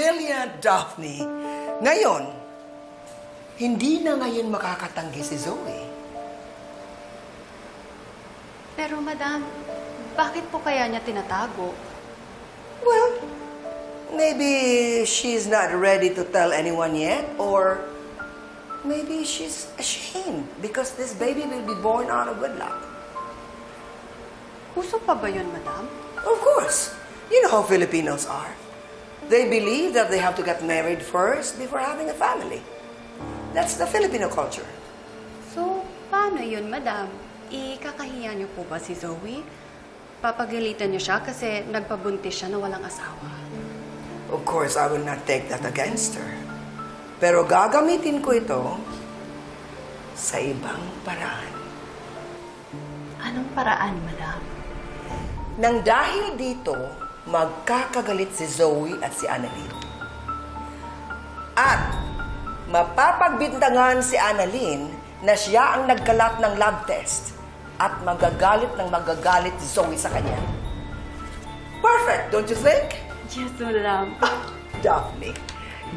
brilliant, Daphne. Ngayon, hindi na ngayon makakatanggi si Zoe. Pero madam, bakit po kaya niya tinatago? Well, maybe she's not ready to tell anyone yet, or maybe she's ashamed because this baby will be born out of wedlock. Uso pa ba yun, madam? Of course. You know how Filipinos are. They believe that they have to get married first before having a family. That's the Filipino culture. So, paano yun, madam? Ikakahiya niyo po ba si Zoe? Papagalitan niyo siya kasi nagpabuntis siya na walang asawa. Of course, I will not take that against her. Pero gagamitin ko ito sa ibang paraan. Anong paraan, madam? Nang dahil dito, magkakagalit si Zoe at si Annalyn. At mapapagbintangan si Annalyn na siya ang nagkalat ng lab test at magagalit ng magagalit si Zoe sa kanya. Perfect, don't you think? Yes, madam. Daphne,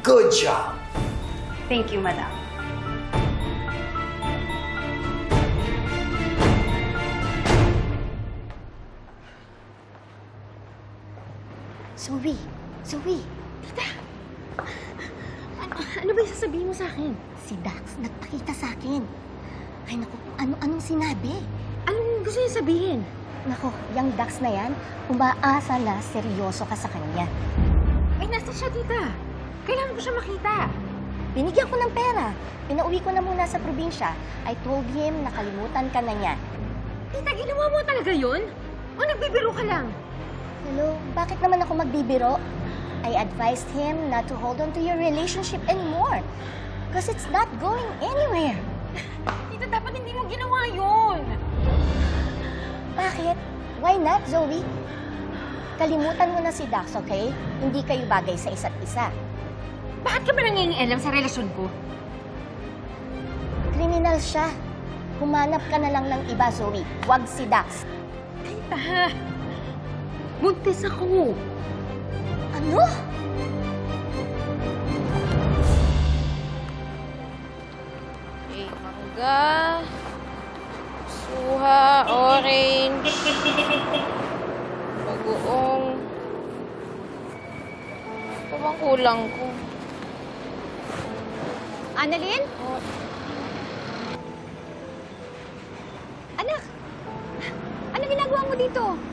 good job. Thank you, madam. Zoe! Zoe! Tita! Ano, ano ba yung sasabihin mo sa akin? Si Dax nagpakita sa akin. Ay naku, ano-anong sinabi? Anong gusto niya sabihin? Nako, yung Dax na yan, umaasa na seryoso ka sa kanya. Ay, nasa siya, tita. Kailangan ko siya makita. Binigyan ko ng pera. Pinauwi ko na muna sa probinsya. I told him nakalimutan ka na niya. Tita, ginawa mo talaga yun? O nagbibiro ka lang? Hello, bakit naman ako magbibiro? I advised him not to hold on to your relationship anymore. Because it's not going anywhere. Tita, dapat hindi mo ginawa yun. Bakit? Why not, Zoe? Kalimutan mo na si Dax, okay? Hindi kayo bagay sa isa't isa. Bakit ka ba nangingialam sa relasyon ko? Kriminal siya. Humanap ka na lang ng iba, Zoe. Huwag si Dax. Tita, buntis ako. Ano? Okay, mangga, suha, orange, bagoong. Ito bang kulang ko? Annalyn? Anak! Ano ginagawa mo dito?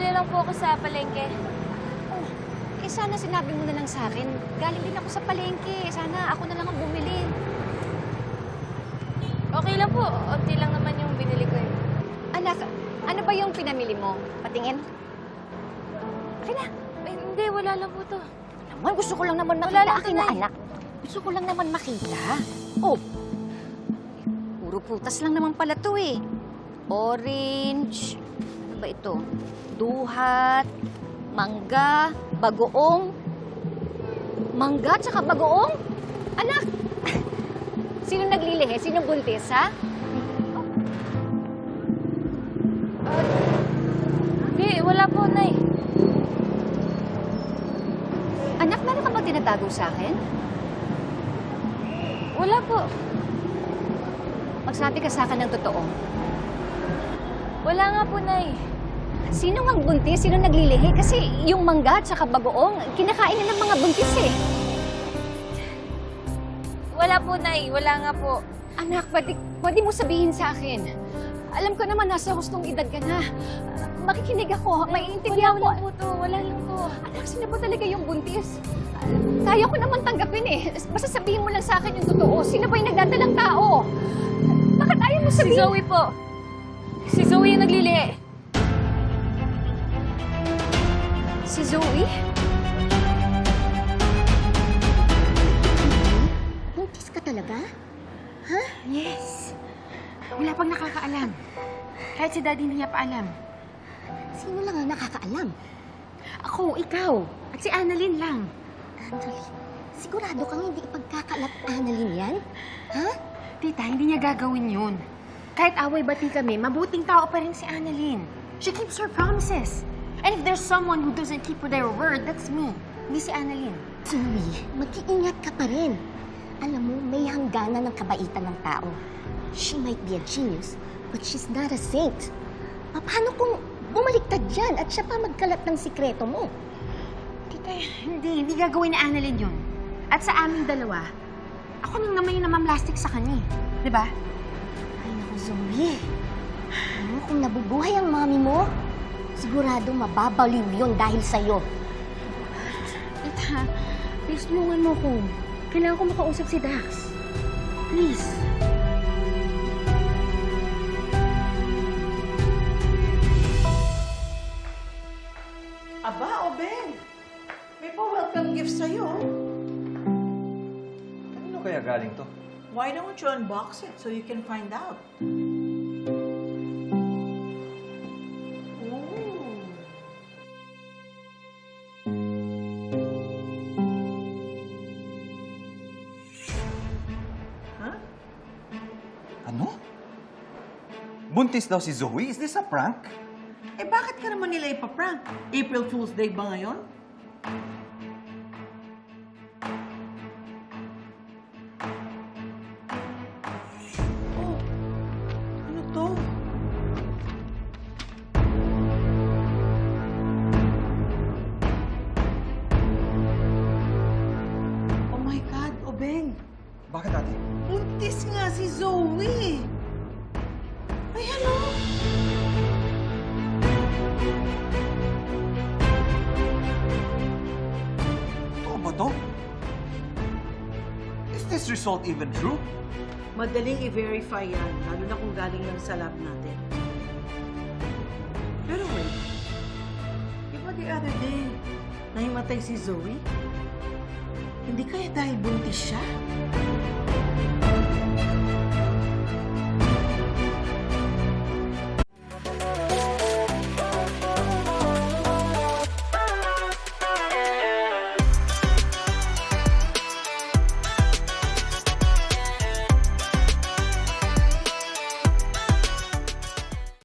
Binili lang po ako sa palengke. Oh, eh sana sinabi mo na lang sa akin. Galing din ako sa palengke. Sana ako na lang ang bumili. Okay lang po, onti lang naman yung binili ko eh. Anak, ano ba yung pinamili mo? Patingin? Akin na. Ay, hindi, wala lang po to. Naman, gusto ko lang naman Wala makita. lang, Akin na, anak. Gusto ko lang naman makita. Oh, puro putas lang naman pala to eh. Orange. Ba ito? Duhat. Mangga. Bagoong. Mangga tsaka bagoong? Anak! Sino naglilihi? Sino buntis, ha? Hindi, wala po, Nay. Anak, meron ka ba tinatago sa akin? Wala po. Magsabi ka sa akin ng totoo. Wala nga po, Nay. Sino ang buntis? Sino naglilihi? Kasi yung mangga at saka bagoong, kinakain na ng mga buntis eh. Wala po, Nay. Wala nga po. Anak, pwede, pwede mo sabihin sa akin. Alam ko naman nasa hustong edad ka na. Makikinig ako, maiintindihan Wala ko. lang po to. Wala lang po. Anak, sino ba talaga yung buntis? Kaya ko naman tanggapin eh. Basta sabihin mo lang sa akin yung totoo. Sino ba yung nagdadalang tao? Bakit ayaw mo Si sabihin? Zoe po. Si Zoe yung naglilihi. Si Zoe? Buntis ka talaga? Yes. Wala pang nakakaalam. Kahit si Daddy hindi niya pa alam. Sino lang ang nakakaalam? Ako, ikaw, at si Annalyn lang. Annalyn, sigurado kang hindi ipagkakalat Annalyn yan? Ha? Tita, hindi niya gagawin yun. Kahit away bati kami, mabuting tao pa rin si Annalyn. She keeps her promises. And if there's someone who doesn't keep their word, that's me. Hindi si Annalyn. Zoe, mag-iingat ka pa rin. Alam mo, may hangganan ng kabaitan ng tao. She might be a genius, but she's not a saint. Paano kung bumaliktad yan at siya pa magkalat ng sikreto mo? Tita, hindi. Hindi gagawin ni Annalyn yun. At sa aming dalawa, ako nang naman yung namamlastik sa kanya. eh. Di ba? Zoe. Mo, kung nabubuhay ang mami mo, sigurado mababaliw yun dahil sa'yo. Tita, please tulungan mo ko. Kailangan ko makausap si Dax. Please. Aba, o Ben. May pa-welcome gift sa'yo. Kanino kaya galing to? Why don't you unbox it so you can find out? Ano? Buntis daw si Zoe? Is this a prank? Eh bakit ka naman nila ipaprank? April Fool's Day ba ngayon? Bakit ate? Buntis nga si Zoe! Ayan o! Totoo ba to? Is this result even true? Madaling i-verify yan, lalo na kung galing lang sa lab natin. Pero wait, di ba the other day, nahimatay si Zoe? Hindi kaya dahil buntis siya?